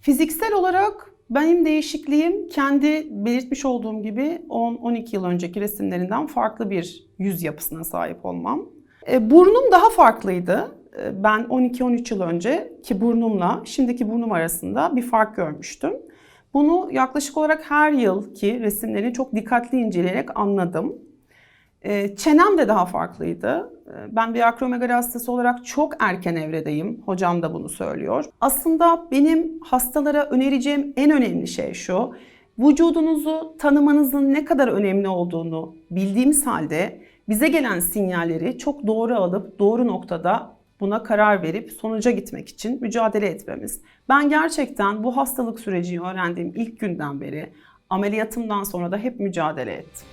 Fiziksel olarak benim değişikliğim kendi belirtmiş olduğum gibi 10-12 yıl önceki resimlerinden farklı bir yüz yapısına sahip olmam. E, burnum daha farklıydı. E, ben 12-13 yıl önceki burnumla şimdiki burnum arasında bir fark görmüştüm. Bunu yaklaşık olarak her yılki resimlerini çok dikkatli inceleyerek anladım. E, çenem de daha farklıydı. E, Ben bir akromegali hastası olarak çok erken evredeyim. Hocam da bunu söylüyor. Aslında benim hastalara önereceğim en önemli şey şu. Vücudunuzu tanımanızın ne kadar önemli olduğunu bildiğimiz halde bize gelen sinyalleri çok doğru alıp doğru noktada buna karar verip sonuca gitmek için mücadele etmemiz. Ben gerçekten bu hastalık sürecini öğrendiğim ilk günden beri ameliyatımdan sonra da hep mücadele ettim.